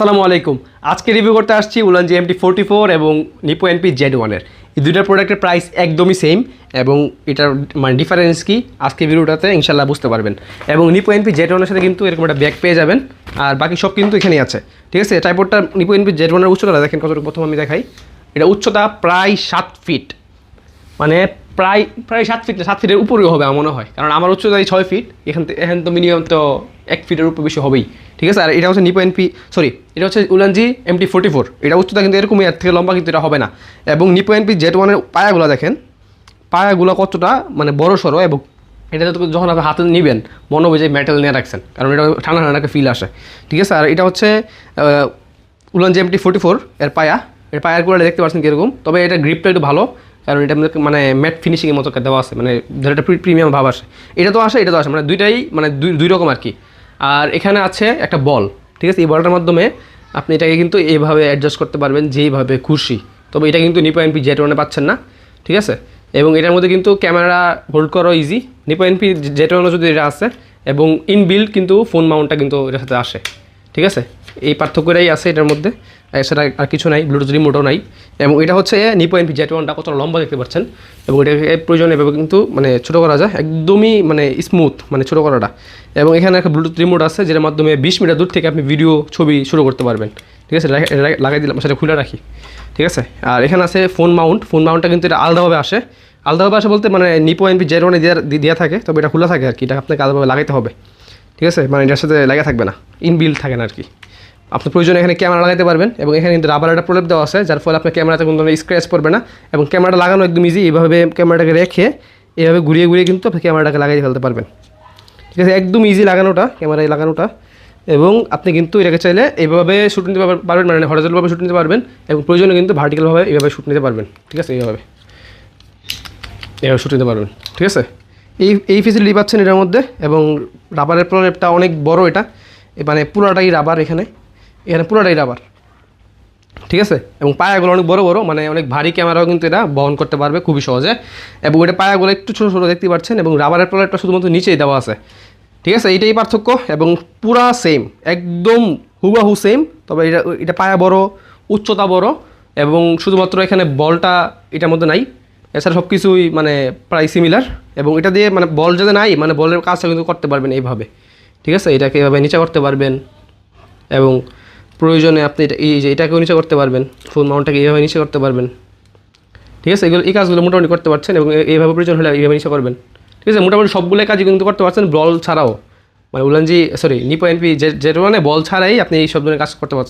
আসসালামু আলাইকুম। আজকে রিভিউ করতে আসছি উলান জি এমটি ফোরটি ফোর এবং নিপো এনপি জেড ওয়ানের এই দুইটার প্রোডাক্টের প্রাইস একদমই সেম এবং এটার মানে ডিফারেন্স কি? আজকে ভিডিওটাতে ইনশাল্লাহ বুঝতে পারবেন। এবং নিপো এনপি জেড ওয়ানের সাথে কিন্তু এরকম একটা ব্যাগ পেয়ে যাবেন। আর বাকি সব কিন্তু এখানেই আছে। ঠিক আছে? টাইপোর্ডটা নিপো এনপি জেড ওয়ানের উচ্চতা, দেখেন কতটুকু প্রথম আমি দেখাই। এটা উচ্চতা প্রায় সাত ফিট মানে প্রায় প্রায় সাত ফিট সাত ফিটের উপরেও হবে আমার মনে হয়। কারণ আমার উচ্চতাই ছয় ফিট এখান থেকে এখান তো মিনিমাম তো এক ফিটের উপর বেশি হবেই। ঠিক আছে? আর এটা হচ্ছে নিপো এনপি সরি এটা হচ্ছে উলানজি এমটি ফোর্টি ফোর। এটা উচ্চতা কিন্তু এরকমই, এর থেকে লম্বা কিন্তু এটা হবে না। এবং নিপো এনপি জেড ওয়ানের পায়াগুলো দেখেন, পায়াগুলো কতটা মানে বড় সড়ো এবং এটা যখন আপনি হাতে নেবেন, মনে হবে যে মেটাল নিয়ে রাখছেন, কারণ এটা ঠান্ডা ঠান্ডা ফিল আসে। ঠিক আছে? আর এটা হচ্ছে উলান জি এমটি ফোর্টি ফোর, এর পায়া। এর পায়ার করে দেখতে পাচ্ছেন কীরকম? তবে এটা গ্রিপটা একটু ভালো। কারণ এটা মধ্যে মানে ম্যাট ফিনিশিংয়ের মতো দেওয়া আছে মানে ধর একটা প্রিমিয়াম ভাব আসে। এটা তো আসে, এটা তো আসে মানে দুইটাই মানে দুই দুই রকম আর কি আর এখানে আছে একটা বল ঠিক আছে? এই বলটার মাধ্যমে আপনি এটাকে কিন্তু এইভাবে অ্যাডজাস্ট করতে পারবেন যেইভাবে খুশি। তবে এটা কিন্তু নিপো এনপি জেট ওয়ানে পাচ্ছেন না, ঠিক আছে? এবং এটার মধ্যে কিন্তু ক্যামেরা হোল্ড করা ইজি নিপো এনপি জেট ওয়ানে যদি এটা আছে এবং ইনবিল্ড কিন্তু ফোন মাউন্টটা কিন্তু এটার সাথে আসে, ঠিক আছে? এই পার্থক্যটাই আছে এটার মধ্যে। এছাড়া আর কিছু নাই ব্লুটুথ রিমোটও নাই। এবং এটা হচ্ছে নিপো এনপি জেট ওয়ানটা কতটা লম্বা দেখতে পাচ্ছেন? এবং এটাকে প্রয়োজন এভাবে কিন্তু মানে ছোটো করা যায়, একদমই মানে স্মুথ মানে ছোটো করাটা। এবং এখানে একটা ব্লুটুথ রিমোট আছে, যেটার মাধ্যমে বিশ মিটার দূর থেকে আপনি ভিডিও ছবি শুরু করতে পারবেন। ঠিক আছে? লাগাই দিলাম, সেটা খুলে রাখি। ঠিক আছে? আর এখানে আছে ফোন মাউন্ট ফোন মাউন্টটা কিন্তু এটা আলাদাভাবে আসে। আলাদাভাবে আসে বলতে মানে নিপো এনপি জেড ওয়ানে দেওয়া দেওয়া থাকে, তবে এটা খোলা থাকে আর কি, এটা আপনাকে আলাদাভাবে লাগাইতে হবে। ঠিক আছে? মানে এটার সাথে লাগা থাকবে না ইনবিল থাকে না আর কি। আপনার প্রয়োজন এখানে ক্যামেরা লাগাতে পারবেন এবং এখানে কিন্তু রাবার একটা প্রলেপ দেওয়া আছে, যার ফলে আপনার ক্যামেরাতে কোনো ধরনের স্ক্র্যাচ পড়বে না এবং ক্যামেরাটা লাগানো একদম ইজি এইভাবে ক্যামেরাটাকে রেখে এইভাবে ঘুরিয়ে ঘুরিয়ে কিন্তু আপনি ক্যামেরাটাকে লাগিয়ে ফেলতে পারবেন। ঠিক আছে, একদম ইজি লাগানোটা, ক্যামেরায় লাগানোটা এবং আপনি কিন্তু এটাকে চাইলে এইভাবে শ্যুট নিতে পারবেন- মানে হরিজন্টালভাবে শুট নিতে পারবেন এবং প্রয়োজনে কিন্তু ভার্টিক্যালভাবে এইভাবে শুট নিতে পারবেন। ঠিক আছে, এইভাবে। এভাবে শ্যুট নিতে পারবেন। ঠিক আছে? এই এই ফেসিলিটি পাচ্ছেন এটার মধ্যে এবং রাবারের প্রলেপটা অনেক বড় এটা। মানে পুরোটাই রাবার এখানে। এখানে পুরোটাই রাবার ঠিক আছে? এবং পায়াগুলো অনেক বড় বড় মানে অনেক ভারী ক্যামেরাও কিন্তু এটা বহন করতে পারবে খুবই সহজে। এবং এটা পায়াগুলো একটু ছোটো ছোটো দেখতে পাচ্ছেন, এবং রাবারের প্রলেপটা শুধুমাত্র নিচেই দেওয়া আছে। ঠিক আছে? এইটাই পার্থক্য, এবং পুরা সেম একদম হুবাহু সেম তবে এটা এটা পায়া বড়, উচ্চতা বড়, এবং শুধুমাত্র এখানে বলটা এটার মধ্যে নাই। এছাড়া সব কিছুই মানে প্রায় সিমিলার এবং এটা দিয়ে মানে বল যাতে নাই মানে বলের কাজটা কিন্তু করতে পারবেন এইভাবে। ঠিক আছে? এটাকে এভাবে নিচে করতে পারবেন, এবং প্রয়োজনে আপনি এটা এই যে এটাকেও নিচে করতে পারবেন। ফুল মাউন্টটাকে এইভাবে নিচে করতে পারবেন। ঠিক আছে? এগুলো এই কাজগুলো মোটামুটি করতে পারছেন এবং এইভাবে প্রয়োজন হলে এইভাবে নিচে করবেন। ঠিক আছে? মোটামুটি সবগুলো কাজই কিন্তু করতে পারছেন বল ছাড়াও। মানে উলানজি সরি নিপো, এনপি যে ওয়ানে বল ছাড়াই আপনি এই সব ধরনের কাজ করতে পারছেন।